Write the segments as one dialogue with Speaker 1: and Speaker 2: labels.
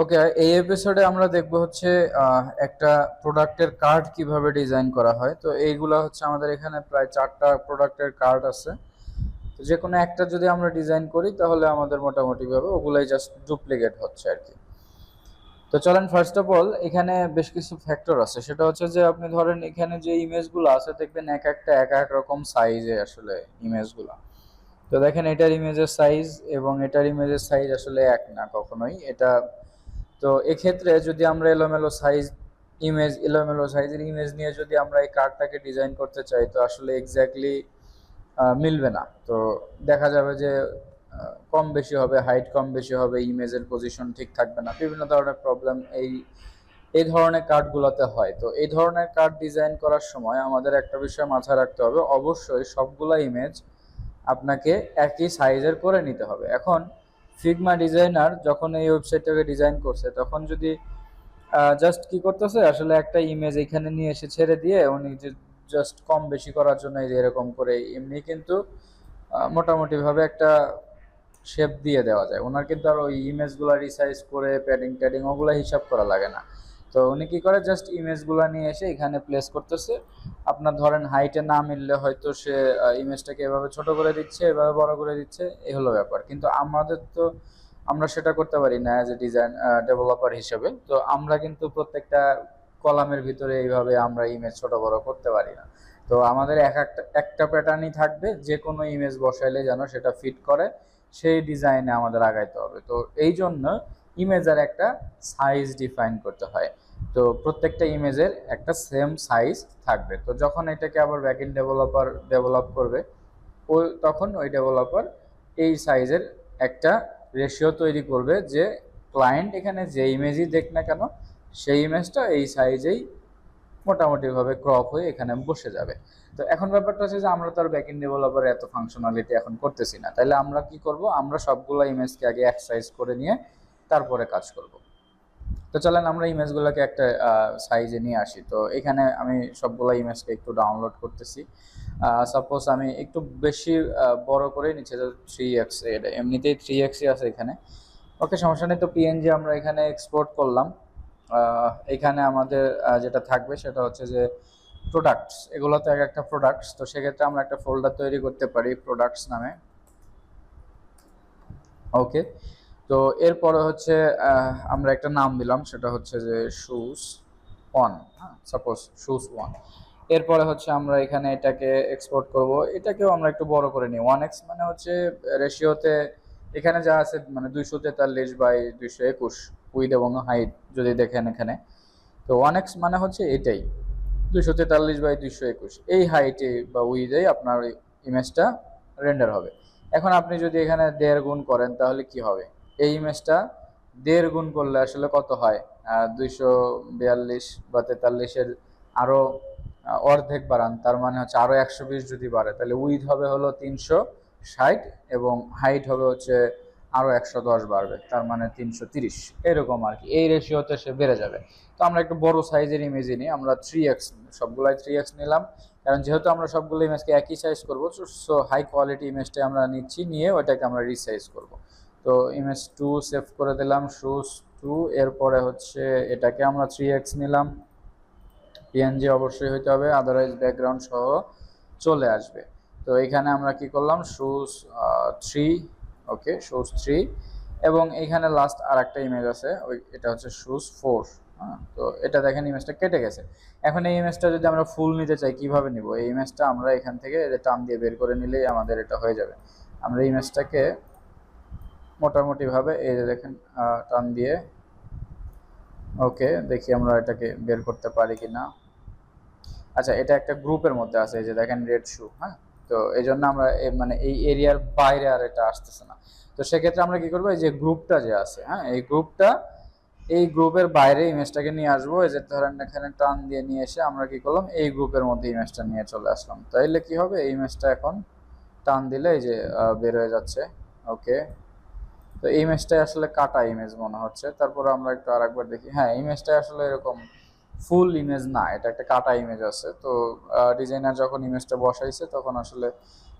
Speaker 1: ওকে এই এপিসোডে আমরা দেখব হচ্ছে একটা প্রোডাক্টের কার্ড কীভাবে ডিজাইন করা হয়। তো এইগুলা হচ্ছে আমাদের এখানে প্রায় চারটা প্রোডাক্টের কার্ড আছে। তো যে কোনো একটা যদি আমরা ডিজাইন করি, তাহলে আমাদের মোটামুটি ভাবে ওগুলাই জাস্ট ডুপ্লিকেট হচ্ছে আর কি। তো চলেন ফার্স্ট অফ অল এখানে বেশ কিছু ফ্যাক্টর আছে। সেটা হচ্ছে যে আপনি ধরেন এখানে যে ইমেজগুলো আছে, দেখবেন এক একটা, এক এক রকম সাইজে আসলে ইমেজগুলো। তো দেখেন, এটার ইমেজের সাইজ এবং এটার ইমেজের সাইজ আসলে এক না কখনোই। এটা তো এক্ষেত্রে যদি আমরা এলোমেলো সাইজ ইমেজ এলোমেলো সাইজের ইমেজ নিয়ে যদি আমরা এই কার্ডটাকে ডিজাইন করতে চাই, তো আসলে এক্স্যাক্টলি মিলবে না। তো দেখা যাবে যে কম বেশি হবে হাইট কম বেশি হবে ইমেজের পজিশন ঠিক থাকবে না। বিভিন্ন ধরনের প্রবলেম এই এই ধরনের কার্ডগুলোতে হয়। তো এই ধরনের কার্ড ডিজাইন করার সময় আমাদের একটা বিষয় মাথায় রাখতে হবে। অবশ্যই সবগুলা ইমেজ আপনাকে একই সাইজের করে নিতে হবে। এখন ফিগমা ডিজাইনার যখন এই ওয়েবসাইটটাকে ডিজাইন করছে, তখন যদি জাস্ট কি করতেছে? আসলে একটা ইমেজ এখানে নিয়ে এসে ছেড়ে দিয়ে উনি যে জাস্ট কম বেশি করার জন্য এই যে এরকম করে, এমনি কিন্তু মোটামুটিভাবে একটা শেপ দিয়ে দেওয়া যায়। ওনার কিন্তু আর ওই ইমেজগুলো রিসাইজ করে প্যাডিং ট্যাডিং ওগুলো হিসাব করা লাগে না। তো উনি কি করে? জাস্ট ইমেজগুলো নিয়ে এসে এখানে প্লেস করতেছে। আপনার ধরেন হাইটে না মিললে হয়তো সে ইমেজটাকে এভাবে ছোট করে দিচ্ছে, এভাবে বড় করে দিচ্ছে, এই হলো ব্যাপার। কিন্তু আমাদের তো, আমরা সেটা করতে পারি না অ্যাজ এ ডিজাইন ডেভেলপার হিসেবে। তো আমরা কিন্তু প্রত্যেকটা কলামের ভিতরে এইভাবে আমরা ইমেজ ছোট বড় করতে পারি না। তো আমাদের এক একটা একটা প্যাটার্নই থাকবে যে কোনো ইমেজ বসাইলে যেন সেটা ফিট করে, সেই ডিজাইনে আমাদের আগাইতে হবে। তো এই জন্য ইমেজের একটা সাইজ ডিফাইন করতে হয়। তো প্রত্যেকটা ইমেজের একটা সেম সাইজ থাকবে। তো যখন এটাকে আবার ব্যাকএন্ড ডেভেলপার ডেভেলপ করবে, ওই তখন ওই ডেভেলপার এই সাইজের একটা রেশিও তৈরি করবে যে ক্লায়েন্ট এখানে যে ইমেজই দেখ না কেন, সেই ইমেজটা এই সাইজেই মোটামুটিভাবে ক্রপ হয়ে এখানে বসে যাবে। তো এখন ব্যাপারটা হচ্ছে যে আমরা তো আর ব্যাকএন্ড ডেভেলপার এত ফাংশনালিটি এখন করতেছি না। তাহলে আমরা কি করব? আমরা সবগুলো ইমেজকে আগে এক সাইজ করে নিয়ে তারপরে কাজ করব। তো চলেন আমরা ইমেজগুলোকে একটা সাইজে নিয়ে আসি। তো এখানে আমি সবগুলো ইমেজকে একটু ডাউনলোড করতেছি। সাপোজ আমি একটু বেশি বড় করে নিচ্ছে থ্রি এক্স এটা এমনিতেই থ্রি এক্সই আছে এখানে। ওকে সমস্যা নেই। তো পিএনজি আমরা এখানে এক্সপোর্ট করলাম। এখানে আমাদের যেটা থাকবে সেটা হচ্ছে যে প্রোডাক্টস এগুলো তো এক একটা প্রোডাক্টস তো সেক্ষেত্রে আমরা একটা ফোল্ডার তৈরি করতে পারি প্রোডাক্টস নামে। ওকে তো এরপরে হচ্ছে আমরা একটা নাম দিলাম, সেটা হচ্ছে যে শুজ ওয়ান হ্যাঁ সাপোজ শুজ ওয়ান এরপরে হচ্ছে আমরা এখানে এটাকে এক্সপোর্ট করব। এটাকেও আমরা একটু বড় করে নিই। ওয়ান এক্স মানে হচ্ছে রেশিওতে এখানে যা আছে মানে দুইশো তেতাল্লিশ বাই দুইশো একুশ উইথ এবং হাইট যদি দেখেন এখানে। তো ওয়ান এক্স মানে হচ্ছে এটাই, দুইশো তেতাল্লিশ বাই দুইশো একুশ। এই হাইটে বা উইডে আপনার ইমেজটা রেন্ডার হবে। এখন আপনি যদি এখানে দেড় গুণ করেন, তাহলে কি হবে? এই ইমেজটা দেড় গুণ করলে আসলে কত হয়? দুইশো বিয়াল্লিশ বা তেতাল্লিশের আরও অর্ধেক বাড়ান, তার মানে হচ্ছে আরও একশো বিশ যদি বাড়ে, তাহলে উইথ হবে হলো তিনশো ষাট এবং হাইট হবে হচ্ছে আরও একশো দশ বাড়বে, তার মানে তিনশো তিরিশ, এরকম আর কি। এই রেশিওতে সে বেড়ে যাবে। তো আমরা একটু বড় সাইজের ইমেজই নিই, আমরা থ্রি এক্স সবগুলাই থ্রি এক্স নিলাম, কারণ যেহেতু আমরা সবগুলো ইমেজকে একই সাইজ করব সো হাই কোয়ালিটি ইমেজটাই আমরা নিচ্ছি, নিয়ে ওটাকে আমরা রিসাইজ করব। তো ইমেজ টু সেভ করে দিলাম শুজ টু এরপরে হচ্ছে এটাকে আমরা থ্রি এক্স নিলাম। পিএনজি অবশ্যই হইতে হবে আদারওয়াইজ ব্যাকগ্রাউন্ড সহ চলে আসবে। তো এখানে আমরা কি করলাম shoes three okay shoes three এবং এখানে লাস্ট আর একটা ইমেজ আছে, ওই এটা হচ্ছে শুজ ফোর হ্যাঁ তো এটা দেখেন ইমেজটা কেটে গেছে। এখন এই ইমেজটা যদি আমরা ফুল নিতে চাই, কীভাবে নিব? এই ইমেজটা আমরা এখান থেকে টান দিয়ে বের করে নিলেই আমাদের এটা হয়ে যাবে। আমরা ইমেজটাকে মোটামুটিভাবে এই যে দেখেন টান দিয়ে। ওকে, দেখি আমরা এটাকে বের করতে পারি কি না আচ্ছা এটা একটা গ্রুপের মধ্যে আছে, এই যে দেখেন রেড শু হ্যাঁ? তো এই জন্য আমরা মানে এই এরিয়ার বাইরে আর এটা আসতেছে না। তো সেক্ষেত্রে আমরা কি করব, এই যে গ্রুপটা যে আছে হ্যাঁ? এই গ্রুপটা, এই গ্রুপের বাইরে ইমেজটাকে নিয়ে আসব। এই যে ধরেন এখানে টান দিয়ে নিয়ে এসে আমরা কি করলাম, এই গ্রুপের মধ্যে ইমেজটা নিয়ে চলে আসলাম। তাইলে কি হবে, এই ইমেজটা এখন টান দিলে এই যে বের হয়ে যাচ্ছে। ওকে তো এই ইমেজটাই আসলে কাটা ইমেজ মনে হচ্ছে। তারপর আমরা একটু আরেকবার দেখি। হ্যাঁ ইমেজটা আসলে এরকম ফুল ইমেজ না, এটা একটা কাটা ইমেজ আছে। তো ডিজাইনার যখন ইমেজটা বসাইছে, তখন আসলে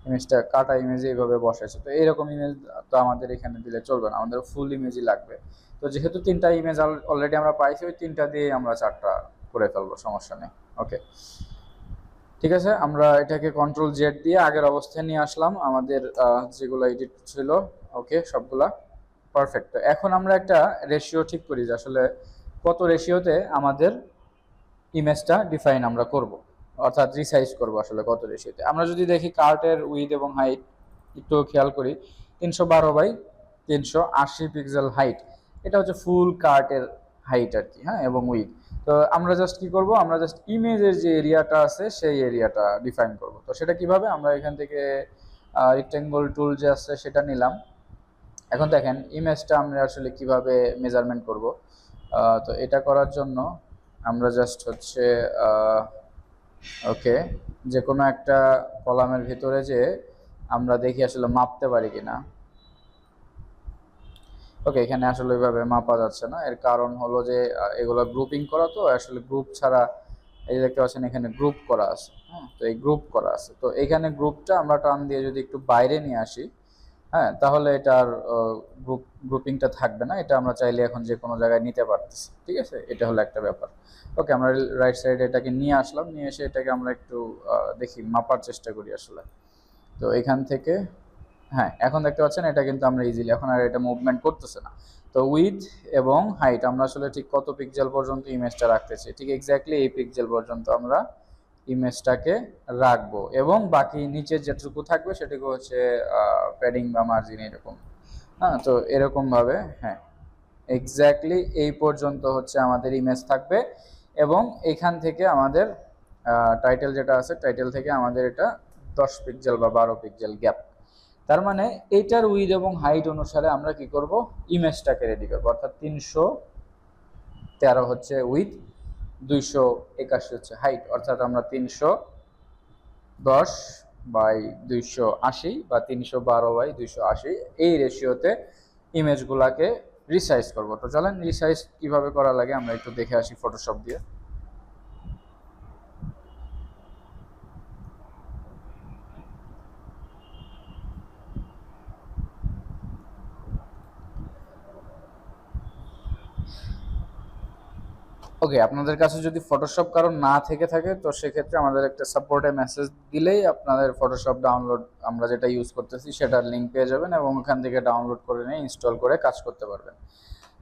Speaker 1: ইমেজটা কাটা ইমেজে এইভাবে বসাইছে। তো এইরকম ইমেজ তো আমাদের এখানে দিলে চলবে না, আমাদের ফুল ইমেজই লাগবে। তো যেহেতু তিনটা ইমেজ অলরেডি আমরা পাইছি, ওই তিনটা দিয়ে আমরা চারটা করে ফেলব, সমস্যা নেই। ওকে ঠিক আছে, আমরা এটাকে কন্ট্রোল জেড দিয়ে আগের অবস্থায় নিয়ে আসলাম। আমাদের যেগুলো এডিট ছিল ওকে সবগুলা। পারফেক্ট তো এখন আমরা একটা রেশিও ঠিক করি যে আসলে কত রেশিওতে আমাদের ইমেজটা ডিফাইন আমরা করব। অর্থাৎ রিসাইজ করব আসলে কত রেশিওতে আমরা যদি দেখি কার্টের উইথ এবং হাইট একটু খেয়াল করি, তিনশো বারো বাই তিনশো আশি পিক্সেল হাইট এটা হচ্ছে ফুল কার্টের হাইট আর কি হ্যাঁ এবং উইথ তো আমরা জাস্ট কি করব? আমরা জাস্ট ইমেজের যে এরিয়াটা আছে, সেই এরিয়াটা ডিফাইন করব। তো সেটা কীভাবে? আমরা এখান থেকে রেক্টেঙ্গল টুল যে আছে, সেটা নিলাম। এখন দেখেন ইমেজটা আমরা আসলে কীভাবে মেজারমেন্ট করব? তো এটা করার জন্য আমরা জাস্ট হচ্ছে ওকে যে কোনো একটা কলামের ভিতরে যে আমরা দেখি আসলে মাপতে পারি কিনা। ওকে এখানে আসলে ওইভাবে মাপা যাচ্ছে না। এর কারণ হলো যে এগুলো গ্রুপিং করা তো, আসলে গ্রুপ ছাড়া এই দেখতে পাচ্ছেন এখানে গ্রুপ করা আছে হ্যাঁ তো এই গ্রুপ করা আছে। তো এখানে গ্রুপটা আমরা টান দিয়ে যদি একটু বাইরে নিয়ে আসি হ্যাঁ তাহলে এটার গ্রুপ গ্রুপিংটা থাকবে না। এটা আমরা চাইলে এখন যে কোনো জায়গায় নিতে পারতেছি, ঠিক আছে? এটা হলো একটা ব্যাপার। ওকে আমরা রাইট সাইডে এটাকে নিয়ে আসলাম। নিয়ে এসে এটাকে আমরা একটু দেখি, মাপার চেষ্টা করি আসলে। তো এখান থেকে হ্যাঁ এখন দেখতে পাচ্ছেন, এটা কিন্তু আমরা ইজিলি এখন আর এটা মুভমেন্ট করতেছে না। তো উইথ এবং হাইট আমরা আসলে ঠিক কত পিক্সেল পর্যন্ত ইমেজটা রাখতেছি, ঠিক এক্স্যাক্টলি এই পিক্সেল পর্যন্ত আমরা ইমেজটাকে রাখব এবং বাকি নিচের যেটুকু থাকবে সেটুকু হচ্ছে প্যাডিং বা মার্জিন এরকম। হ্যাঁ তো এরকমভাবে হ্যাঁ। এক্স্যাক্টলি এই পর্যন্ত হচ্ছে আমাদের ইমেজ থাকবে এবং এখান থেকে আমাদের টাইটেল যেটা আছে টাইটেল থেকে আমাদের এটা দশ পিক্সেল বা বারো পিক্সেল গ্যাপ তার মানে এইটার উইথ এবং হাইট অনুসারে আমরা কি করব? ইমেজটাকে রেডি করব। অর্থাৎ তিনশো তেরো হচ্ছে উইথ দুইশো একাশি হচ্ছে হাইট অর্থাৎ আমরা তিনশো দশ বাই দুইশো আশি বা তিনশো বারো বাই দুইশো আশি এই রেশিওতে ইমেজগুলাকে রিসাইজ করব। তো চলেন রিসাইজ কীভাবে করা লাগে আমরা একটু দেখে আসি ফটোশপ দিয়ে। ওকে আপনাদের কাছে যদি ফটোশপ কারও না থেকে থাকে, তো সেক্ষেত্রে আমাদের একটা সাপোর্টে মেসেজ দিলেই আপনাদের ফটোশপ ডাউনলোড আমরা যেটা ইউজ করতেছি সেটার লিঙ্ক পেয়ে যাবেন এবং ওখান থেকে ডাউনলোড করে নিয়ে ইনস্টল করে কাজ করতে পারবেন।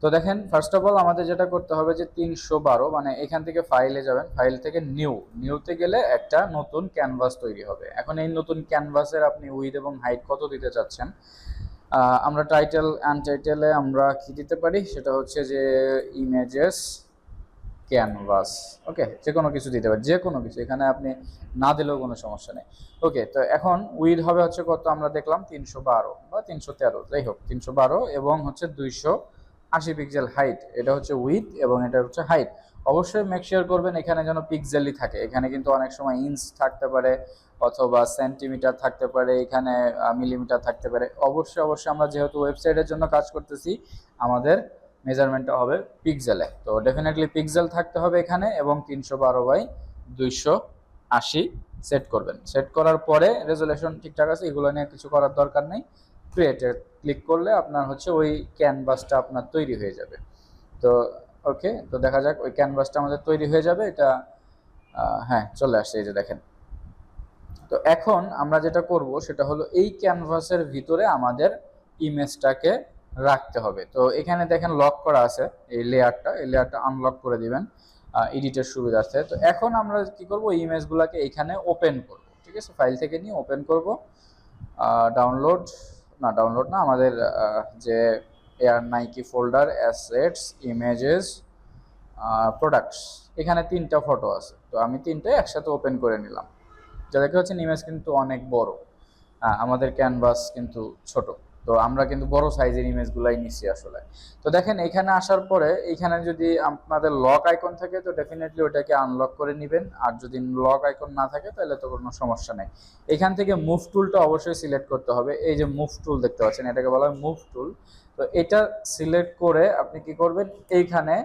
Speaker 1: তো দেখেন ফার্স্ট অফ অল আমাদের যেটা করতে হবে যে তিনশো বারো মানে এখান থেকে ফাইলে যাবেন। ফাইল থেকে নিউ নিউতে গেলে একটা নতুন ক্যানভাস তৈরি হবে। এখন এই নতুন ক্যানভাসের আপনি উইথ এবং হাইট কত দিতে চাচ্ছেন? আমরা টাইটেল অ্যান্ড টাইটেলে আমরা কি দিতে পারি? সেটা হচ্ছে যে ইমেজেস ক্যানভাস। ওকে যে কোনো কিছু দিতে পারি যে কোনো কিছু, এখানে আপনি না দিলেও কোনো সমস্যা নেই। ওকে, তো এখন উইথ হবে হচ্ছে কত আমরা দেখলাম? তিনশো বারো বা তিনশো তেরো, যাই হোক, তিনশো বারো এবং হচ্ছে দুইশো আশি পিক্সেল হাইট এটা হচ্ছে উইথ এবং এটা হচ্ছে হাইট অবশ্যই মেক শিওর করবেন এখানে যেন পিক্সেলই থাকে। এখানে কিন্তু অনেক সময় ইঞ্চ থাকতে পারে অথবা সেন্টিমিটার থাকতে পারে, এখানে মিলিমিটার থাকতে পারে। অবশ্যই অবশ্যই আমরা যেহেতু ওয়েবসাইটের জন্য কাজ করতেছি, আমাদের মেজারমেন্টটা হবে পিক্সেলে তো ডেফিনেটলি পিক্সেল থাকতে হবে এখানে এবং তিনশো বারো বাই দুইশো আশি সেট করবেন। সেট করার পরে রেজুলেশন ঠিকঠাক আছে, এগুলো নিয়ে কিছু করার দরকার নেই। ক্রিয়েটে ক্লিক করলে আপনার হচ্ছে ওই ক্যানভাসটা আপনার তৈরি হয়ে যাবে। তো ওকে তো দেখা যাক ওই ক্যানভাসটা আমাদের তৈরি হয়ে যাবে, এটা হ্যাঁ চলে আসছে, এই যে দেখেন। তো এখন আমরা যেটা করব, সেটা হলো এই ক্যানভাসের ভিতরে আমাদের ইমেজটাকে রাখতে হবে। তো এখানে দেখেন লক করা আছে এই লেয়ারটা এই লেয়ারটা আনলক করে দিবেন এডিটের সুবিধার্থে তো এখন আমরা কি করব ইমেজগুলোকে এখানে ওপেন করব ঠিক আছে? ফাইল থেকে নিয়ে ওপেন করব। ডাউনলোড না ডাউনলোড না আমাদের যে air Nike folder assets images products এখানে তিনটা ফটো আছে। তো আমি তিনটাই একসাথে ওপেন করে নিলাম। যা পাচ্ছেন ইমেজ কিন্তু অনেক বড়। আহ, আমাদের ক্যানভাস কিন্তু ছোট। তো আমরা কিন্তু বড় সাইজের ইমেজগুলাই নিচ্ছি আসলে। তো দেখেন, এখানে আসার পরে এখানে যদি আপনাদের লক আইকন থাকে, তো ডেফিনেটলি ওটাকে আনলক করে নেবেন। আর যদি লক আইকন না থাকে, তাহলে তো কোনো সমস্যা নেই। এখান থেকে মুভ টুলটা অবশ্যই সিলেক্ট করতে হবে। এই যে মুভ টুল দেখতে পাচ্ছেন, এটাকে বলা হয় মুভ টুল তো এটা সিলেক্ট করে আপনি কি করবেন? এইখানে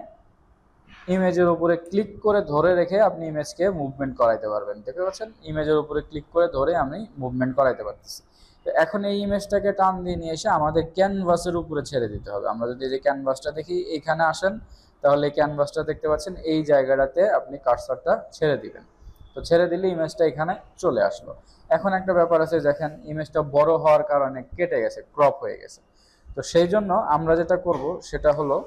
Speaker 1: ইমেজের উপরে ক্লিক করে ধরে রেখে আপনি ইমেজকে মুভমেন্ট করাইতে পারবেন। দেখতে পাচ্ছেন? ইমেজের উপরে ক্লিক করে ধরে আমি মুভমেন্ট করাইতে পারতেছি। তো এখন এই ইমেজটাকে টান দিয়ে নিয়ে এসে আমাদের ক্যানভাসের উপরে ছেড়ে দিতে হবে। আমরা যদি যে ক্যানভাসটা দেখি এইখানে আসেন, তাহলে ক্যানভাসটা দেখতে পাচ্ছেন, এই জায়গাটাতে আপনি কার্সারটা ছেড়ে দিবেন। তো ছেড়ে দিলে ইমেজটা এখানে চলে আসলো। এখন একটা ব্যাপার আছে, দেখেন ইমেজটা বড় হওয়ার কারণে কেটে গেছে, ক্রপ হয়ে গেছে। তো সেই জন্য আমরা যেটা করব, সেটা হলো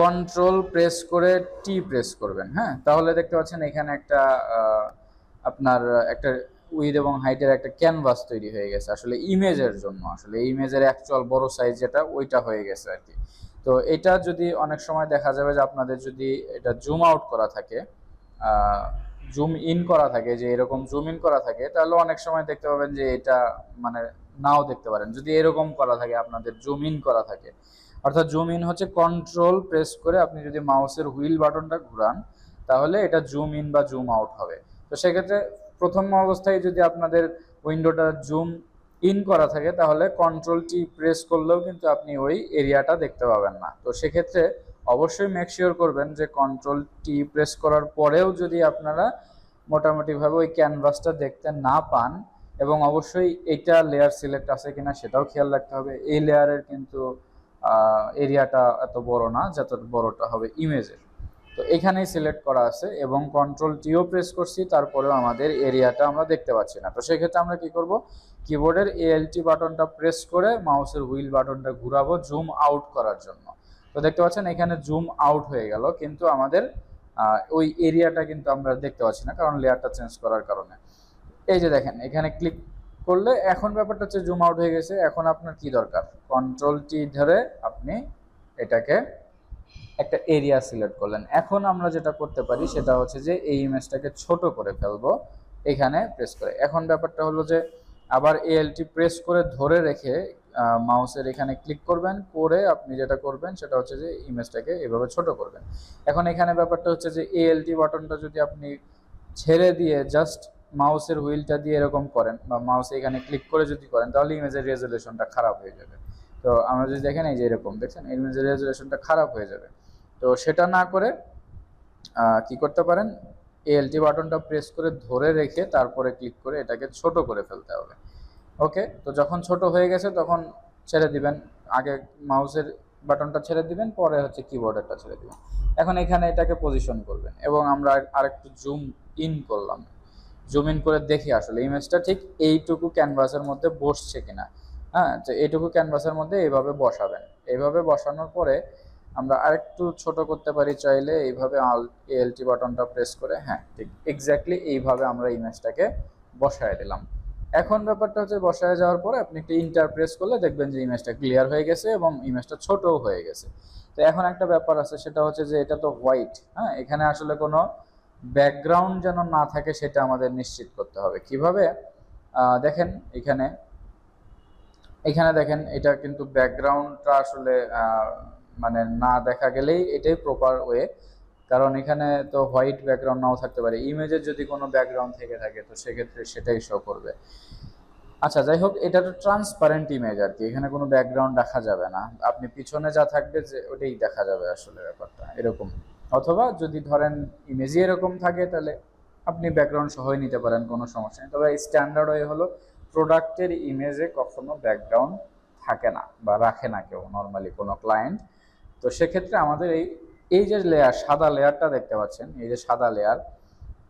Speaker 1: কন্ট্রোল প্রেস করে টি প্রেস করবেন হ্যাঁ? তাহলে দেখতে পাচ্ছেন এখানে একটা আপনার একটা উইথ এবং হাইটের একটা ক্যানভাস তৈরি হয়ে গেছে। আসলে ইমেজের জন্য। আসলে ইমেজের অ্যাকচুয়াল বড় সাইজ যেটা, ওইটা হয়ে গেছে আর কি। তো এটা যদি অনেক সময় দেখা যাবে যে আপনাদের যদি এটা জুম আউট করা থাকে জুম ইন করা থাকে, যে এরকম জুম ইন করা থাকে, তাহলে অনেক সময় দেখতে পাবেন যে এটা মানে নাও দেখতে পারেন। যদি এরকম করা থাকে, আপনাদের জুম ইন করা থাকে। অর্থাৎ জুম ইন হচ্ছে কন্ট্রোল প্রেস করে আপনি যদি মাউসের হুইল বাটনটা ঘুরান, তাহলে এটা জুম ইন বা জুম আউট হবে। তো সেক্ষেত্রে প্রথম অবস্থায় যদি আপনাদের উইন্ডোটা জুম ইন করা থাকে, তাহলে কন্ট্রোল টি প্রেস করলেও কিন্তু আপনি ওই এরিয়াটা দেখতে পাবেন না। তো সেক্ষেত্রে অবশ্যই মেক শিওর করবেন যে কন্ট্রোল টি প্রেস করার পরেও যদি আপনারা মোটামুটিভাবে ওই ক্যানভাসটা দেখতে না পান এবং অবশ্যই এটা লেয়ার সিলেক্ট আছে কিনা সেটাও খেয়াল রাখতে হবে। এই লেয়ারের কিন্তু এরিয়াটা এত বড় না, যত বড়টা হবে ইমেজের তো এখানেই সিলেক্ট করা আছে এবং কন্ট্রোল টিও প্রেস করছি, তারপরেও আমাদের এরিয়াটা আমরা দেখতে পাচ্ছি না। তো সেক্ষেত্রে আমরা কি করব? কিবোর্ডের এএলটি বাটনটা প্রেস করে মাউসের হুইল বাটনটা ঘুরাবো জুম আউট করার জন্য। তো দেখতে পাচ্ছেন এখানে জুম আউট হয়ে গেল, কিন্তু আমাদের ওই এরিয়াটা কিন্তু আমরা দেখতে পাচ্ছি না, কারণ লেয়ারটা চেঞ্জ করার কারণে। এই যে দেখেন, এখানে ক্লিক করলে এখন ব্যাপারটা হচ্ছে জুম আউট হয়ে গেছে, এখন আপনার কি দরকার? কন্ট্রোল টি ধরে আপনি এটাকে একটা এরিয়া সিলেক্ট করলেন। এখন আমরা যেটা করতে পারি সেটা হচ্ছে যে এই ইমেজটাকে ছোট করে ফেলব, এখানে প্রেস করে। এখন ব্যাপারটা হলো যে আবার এএলটি প্রেস করে ধরে রেখে মাউসের এখানে ক্লিক করবেন, করে আপনি যেটা করবেন সেটা হচ্ছে যে ইমেজটাকে এভাবে ছোট করবেন। এখন এখানে ব্যাপারটা হচ্ছে যে এএলটি বাটনটা যদি আপনি ছেড়ে দিয়ে জাস্ট মাউসের হুইলটা দিয়ে এরকম করেন বা মাউসে এখানে ক্লিক করে যদি করেন, তাহলে ইমেজের রেজলিউশনটা খারাপ হয়ে যাবে। তো আমরা যদি দেখেন এই যে এরকম, দেখছেন? ইমেজের রেজলিউশনটা খারাপ হয়ে যাবে। তো সেটা না করে কি করতে পারেন? এলটি বাটনটা প্রেস করে ধরে রেখে তারপরে ক্লিক করে এটাকে ছোট করে ফেলতে হবে। ওকে তো যখন ছোট হয়ে গেছে তখন ছেড়ে দিবেন। আগে মাউসের বাটনটা ছেড়ে দিবেন, পরে হচ্ছে কিবোর্ডেরটা ছেড়ে দিবেন। এখন এখানে এটাকে পজিশন করবেন এবং আমরা আরেকটু জুম ইন করলাম। জুম ইন করে দেখি আসলে ইমেজটা ঠিক এইটুকু ক্যানভাসের মধ্যে বসছে কিনা। হ্যাঁ? তো এইটুকু ক্যানভাসের মধ্যে এইভাবে বসাবেন। এইভাবে বসানোর পরে আমরা আরেকটু ছোট করতে পারি চাইলে, এইভাবে আল এএলটি বাটনটা প্রেস করে হ্যাঁ ঠিক এক্স্যাক্টলি এইভাবে আমরা ইমেজটাকে বসায় দিলাম। এখন ব্যাপারটা হচ্ছে বসায় যাওয়ার পরে আপনি একটু ইন্টার প্রেস করলে দেখবেন যে ইমেজটা ক্লিয়ার হয়ে গেছে এবং ইমেজটা ছোটও হয়ে গেছে। তো এখন একটা ব্যাপার আছে, সেটা হচ্ছে যে এটা তো হোয়াইট হ্যাঁ এখানে আসলে কোনো ব্যাকগ্রাউন্ড যেন না থাকে সেটা আমাদের নিশ্চিত করতে হবে। কীভাবে? দেখেন এখানে এখানে দেখেন এটা কিন্তু ব্যাকগ্রাউন্ডটা আসলে মানে না দেখা গেলেই এটাই প্রপার ওয়ে কারণ এখানে তো হোয়াইট ব্যাকগ্রাউন্ড নাও থাকতে পারে ইমেজের যদি কোনো ব্যাকগ্রাউন্ড থেকে থাকে, তো সেক্ষেত্রে সেটাই শো করবে। আচ্ছা যাই হোক, এটা তো ট্রান্সপারেন্ট ইমেজ আর কি, এখানে কোনো ব্যাকগ্রাউন্ড দেখা যাবে না। আপনি পিছনে যা থাকবে যে, ওটাই দেখা যাবে আসলে ব্যাপারটা, এরকম। অথবা যদি ধরেন ইমেজই এরকম থাকে, তাহলে আপনি ব্যাকগ্রাউন্ড সহই নিতে পারেন, কোনো সমস্যা নেই। তবে স্ট্যান্ডার্ড ওয়ে হলো প্রোডাক্টের ইমেজে কখনো ব্যাকগ্রাউন্ড থাকে না বা রাখে না কেউ নর্মালি কোনো ক্লায়েন্ট তো সেক্ষেত্রে আমাদের এই এই যে লেয়ার সাদা লেয়ারটা দেখতে পাচ্ছেন, এই যে সাদা লেয়ার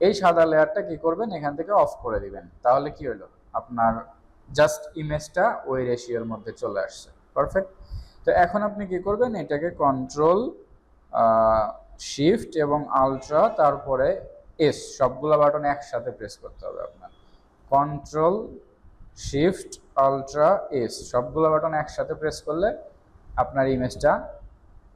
Speaker 1: এই সাদা লেয়ারটা কি করবেন? এখান থেকে অফ করে দিবেন। তাহলে কি হলো? আপনার জাস্ট ইমেজটা ওই রেশিওর মধ্যে চলে আসছে। পারফেক্ট তো এখন আপনি কি করবেন? এটাকে কন্ট্রোল শিফট এবং আলট্রা তারপরে এস সবগুলো বাটন একসাথে প্রেস করতে হবে আপনার। কন্ট্রোল শিফট আলট্রা এস সবগুলো বাটন একসাথে প্রেস করলে আপনার ইমেজটা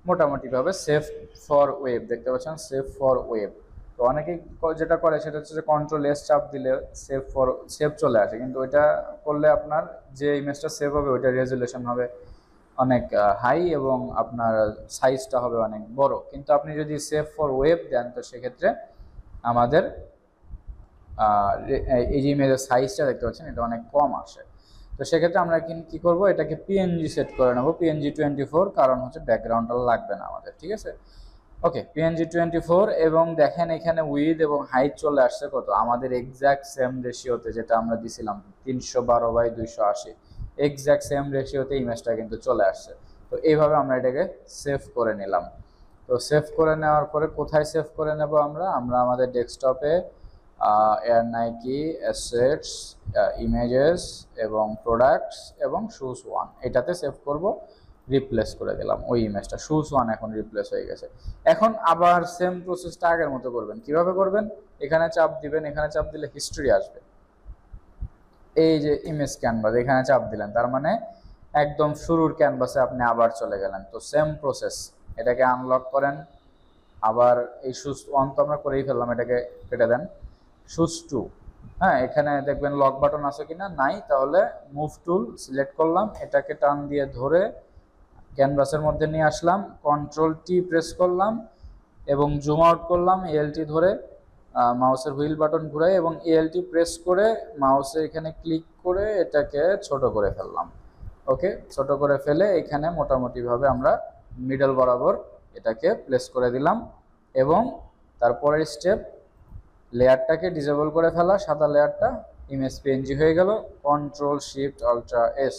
Speaker 1: মোটামুটিভাবে সেফ ফর ওয়েব দেখতে পাচ্ছেন? সেফ ফর ওয়েব তো অনেকেই যেটা করে সেটা হচ্ছে যে কন্ট্রোল এস চাপ দিলে সেভ ফর সেভ চলে আসে। কিন্তু ওইটা করলে আপনার যে ইমেজটা সেভ হবে ওইটা রেজুলেশন হবে অনেক হাই এবং আপনার সাইজটা হবে অনেক বড়। কিন্তু আপনি যদি সেভ ফর ওয়েব দেন, তো সেক্ষেত্রে আমাদের এই যে ইমেজের সাইজটা দেখতে পাচ্ছেন, এটা অনেক কম আসে। তো সেক্ষেত্রে আমরা কি কি করব? এটাকে পিএনজি সেট করে নেব। পিএনজি টোয়েন্টি ফোর কারণ হচ্ছে ব্যাকগ্রাউন্ডটা লাগবে না আমাদের, ঠিক আছে? ওকে পিএনজি টোয়েন্টি ফোর এবং দেখেন এখানে উইথ এবং হাইট চলে আসছে কত? আমাদের এক্সাক্ট সেম রেশিওতে যেটা আমরা দিছিলাম, তিনশো বারো বাই দুইশো আশি। এক্সাক্ট সেম রেশিওতে ইমেজটা কিন্তু চলে আসছে। তো এইভাবে আমরা এটাকে সেভ করে নিলাম। তো সেভ করে নেওয়ার পরে কোথায় সেভ করে নেব আমরা? আমরা আমাদের ডেস্কটপে এয়ার নাইকি অ্যাসেটস ইমেজেস এবং প্রোডাক্টস এবং শুজ ওয়ান এটাতে সেভ করব রিপ্লেস করে দিলাম ওই ইমেজটা শুজ ওয়ান এখন রিপ্লেস হয়ে গেছে। এখন আবার সেম প্রসেসটা আগের মতো করবেন। কীভাবে করবেন? এখানে চাপ দিবেন, এখানে চাপ দিলে হিস্ট্রি আসবে। এই যে ইমেজ ক্যানভাস এখানে চাপ দিলেন। তার মানে একদম শুরুর ক্যানভাসে আপনি আবার চলে গেলেন। তো সেম প্রসেস এটাকে আনলক করেন। আবার এই শুজ ওয়ান তো আমরা করেই ফেললাম, এটাকে কেটে দেন। শুজ টু হ্যাঁ এখানে দেখবেন লক বাটন আছে কিনা? নাই, তাহলে মুভ টুল সিলেক্ট করলাম। এটাকে টান দিয়ে ধরে ক্যানভাসের মধ্যে নিয়ে আসলাম। কন্ট্রোল টি প্রেস করলাম এবং জুম আউট করলাম এলটি ধরে মাউসের হুইল বাটন ঘুরাই এবং এলটি প্রেস করে মাউসের এখানে ক্লিক করে এটাকে ছোট করে ফেললাম। ওকে ছোট করে ফেলে এখানে মোটামুটিভাবে আমরা মিডল বরাবর এটাকে প্লেস করে দিলাম এবং তারপরের স্টেপ লেয়ারটাকে ডিসেবল করে ফেলা, সাদা লেয়ারটা ইমেজ পিএনজি হয়ে গেল control shift alt S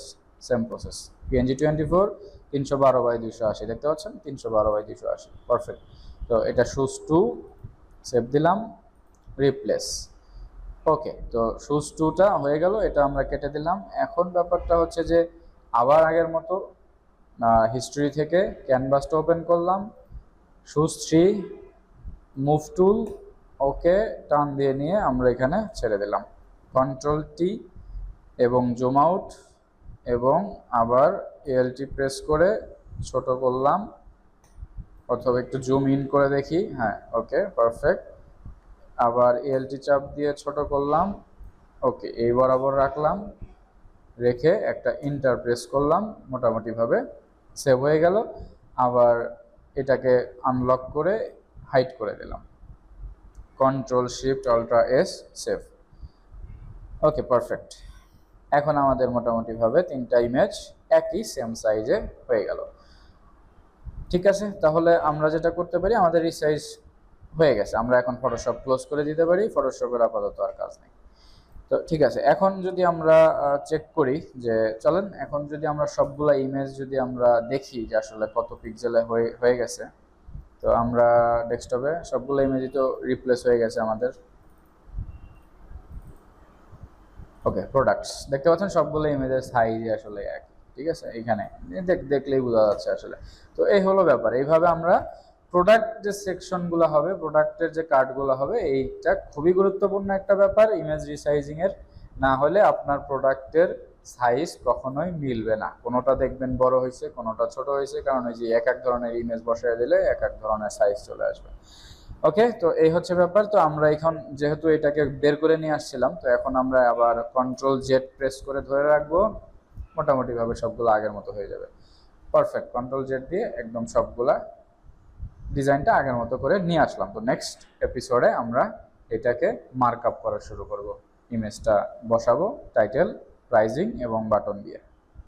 Speaker 1: same process PNG twenty four তিনশো বারো বাই দুশো আশি, দেখতে পাচ্ছেন? তিনশো বারো বাই দুশো আশি পারফেক্ট তো এটা শুজ টু সেভ দিলাম রিপ্লেস ওকে তো শুজ টুটা হয়ে গেল, এটা আমরা কেটে দিলাম। এখন ব্যাপারটা হচ্ছে যে, আবার আগের মতো হিস্ট্রি থেকে ক্যানভাসটা ওপেন করলাম। Shoes three move tool okay টান দিয়ে নিয়ে আমরা এখানে ছেড়ে দিলাম। কন্ট্রোল টি এবং জুম আউট এবং আবার এলটি প্রেস করে ছোট করলাম, অথবা একটু জুম ইন করে দেখি। হ্যাঁ ওকে পারফেক্ট আবার এলটি চাপ দিয়ে ছোট করলাম ওকে এই বরাবর রাখলাম, রেখে একটা ইন্টার প্রেস করলাম, মোটামুটিভাবে সেভ হয়ে গেল। আবার এটাকে আনলক করে হাইট করে দিলাম। Control shift alt S save okay perfect এখন আমাদের মোটামুটিভাবে তিনটা ইমেজ একই সেম সাইজে হয়ে গেল। ঠিক আছে? তাহলে আমরা যেটা করতে পারি, আমাদের এই সাইজ হয়ে গেছে। আমরা এখন ফটোশপ ক্লোজ করে দিতে পারি। ফটোশপের আপাতত আর কাজ নেই। তো ঠিক আছে, এখন যদি আমরা চেক করি যে, চলেন, এখন যদি আমরা সবগুলা ইমেজ যদি আমরা দেখি যে আসলে কত পিক্সেলে হয়ে হয়ে গেছে তো আমরা ডেস্কটপে সবগুলো ইমেজই তো রিপ্লেস হয়ে গেছে আমাদের। ওকে প্রোডাক্টস দেখতে পাচ্ছেন সবগুলো ইমেজের সাইজ আসলে এক ঠিক আছে? এখানে দেখ দেখলেই বোঝা যাচ্ছে আসলে। তো এই হলো ব্যাপার। এইভাবে আমরা প্রোডাক্ট যে সেকশনগুলো হবে প্রোডাক্টের যে কার্ডগুলো হবে, এইটা খুবই গুরুত্বপূর্ণ একটা ব্যাপার ইমেজ রিসাইজিং এর না হলে আপনার প্রোডাক্টের সাইজ কখনোই মিলবে না। কোনোটা দেখবেন বড় হয়েছে, কোনোটা ছোট হয়েছে, কারণ ওই যে এক এক ধরনের ইমেজ বসায় দিলে এক এক ধরনের সাইজ চলে আসবে। ওকে তো এই হচ্ছে ব্যাপার। তো আমরা এখন যেহেতু এটাকে বের করে নিয়ে আসছিলাম, তো এখন আমরা আবার কন্ট্রোল জেড প্রেস করে ধরে রাখব। মোটামুটিভাবে সবগুলো আগের মতো হয়ে যাবে। পারফেক্ট কন্ট্রোল জেড দিয়ে একদম সবগুলা ডিজাইনটা আগের মতো করে নিয়ে আসলাম। তো নেক্সট এপিসোডে আমরা এটাকে মার্ক আপ করা শুরু করব। ইমেজটা বসাবো টাইটেল প্রাইজিং এবং বাটন দিয়ে।